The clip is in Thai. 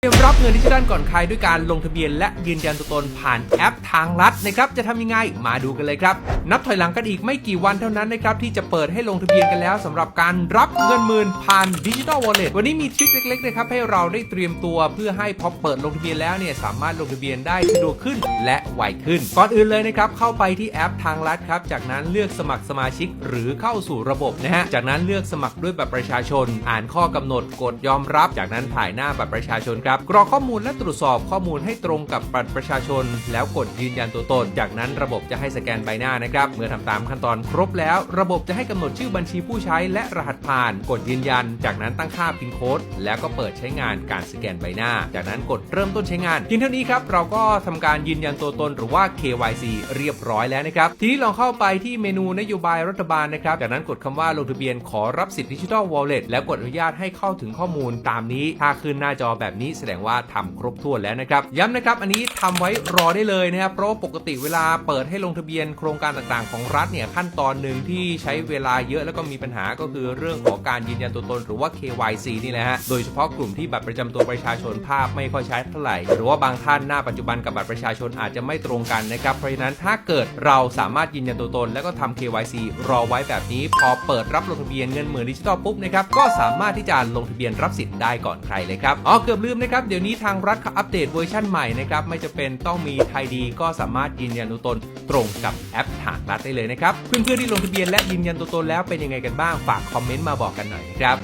เตรียมรับเงินดิจิทัลก่อนใครด้วยการลงทะเบียนและยืนยันตัวตนผ่านแอปทางลัดนะครับจะทำยังไงมาดูกันเลยครับ นับถอยหลังกันอีกไม่กี่วันเท่านั้นนะครับที่จะเปิดให้ลงทะเบียนกันแล้วสำหรับการรับเงินหมื่นผ่านดิจิทัลวอลเล็ตวันนี้มีทริคเล็กๆนะครับให้เราได้เตรียมตัวเพื่อให้พอเปิดลงทะเบียนแล้วเนี่ยสามารถลงทะเบียนได้สะดวกขึ้นและไวขึ้น ก่อนอื่นเลยนะครับเข้าไปที่แอปทางลัดครับจากนั้นเลือกสมัครสมาชิกหรือเข้าสู่ระบบนะฮะจากนั้นเลือกสมัครด้วยบัตรประชาชน อ่านข้อกำหนดกดยอมรับ จากนั้นถ่ายหน้าบัตรประชาชนครับกรอกข้อมูลและตรวจสอบข้อมูลให้ตรงกับบัตรประชาชน แล้วกดยืนยันตัวตน จากนั้นระบบจะให้สแกนใบหน้านะครับ เมื่อทำตามขั้นตอนครบแล้ว ระบบจะให้กำหนดชื่อบัญชีผู้ใช้และรหัสผ่าน กดยืนยัน จากนั้นตั้งค่าพินโค้ดแล้วก็เปิดใช้งานการสแกนใบหน้า จากนั้นกดเริ่มต้นใช้งานเพียงเท่านี้ครับเราก็ทำการยืนยันตัวตนหรือว่า KYC เรียบร้อยแล้วนะครับทีนี้ลองเข้าไปที่เมนูนโยบายรัฐบาลนะครับ จากนั้นกดคำว่าลงทะเบียนขอรับสิทธิดิจิทัลวอลเล็ตแล้วกดอนุญาตให้เข้าถึงข้อมูลตามนี้ถ้าขึ้นหน้าจอแบบนี้แสดงว่าทำครบถ้วนแล้วนะครับย้ำนะครับอันนี้ทำไว้รอได้เลยนะครับเพราะปกติเวลาเปิดให้ลงทะเบียนโครงการต่างๆ ของรัฐเนี่ยขั้นตอนหนึ่งที่ใช้เวลาเยอะแล้วก็มีปัญหาก็คือเรื่องของการยืนยันตัวตนหรือว่า KYC นี่แหละฮะโดยเฉพาะกลุ่มที่บัตรประจำตัวประชาชนภาพไม่ค่อยชัดเท่าไหร่ หรือว่าบางท่านหน้าปัจจุบันกับบัตรประชาชนอาจจะไม่ตรงกันนะครับเพราะฉะนั้นถ้าเกิดเราสามารถยืนยันตัวตน แล้วก็ทำ KYC รอไว้แบบนี้ พอเปิดรับลงทะเบียนเงินหมื่นดิจิตอลปุ๊บนะครับก็สามารถที่จะลงทะเบียนรับสิทธิ์ได้ก่อนใครเลยครับอ๋อเกือบลืมนะนะครับ เดี๋ยวนี้ทางรัฐเขาอัปเดตเวอร์ชันใหม่นะครับ ไม่จะเป็นต้องมีไทยดีก็สามารถยืนยันตัวตนตรงกับแอปทางรัฐได้เลยนะครับ เพื่อนๆที่ลงทะเบียนและยืนยันตัวตนแล้วเป็นยังไงกันบ้าง ฝากคอมเมนต์มาบอกกันหน่อยนะครับ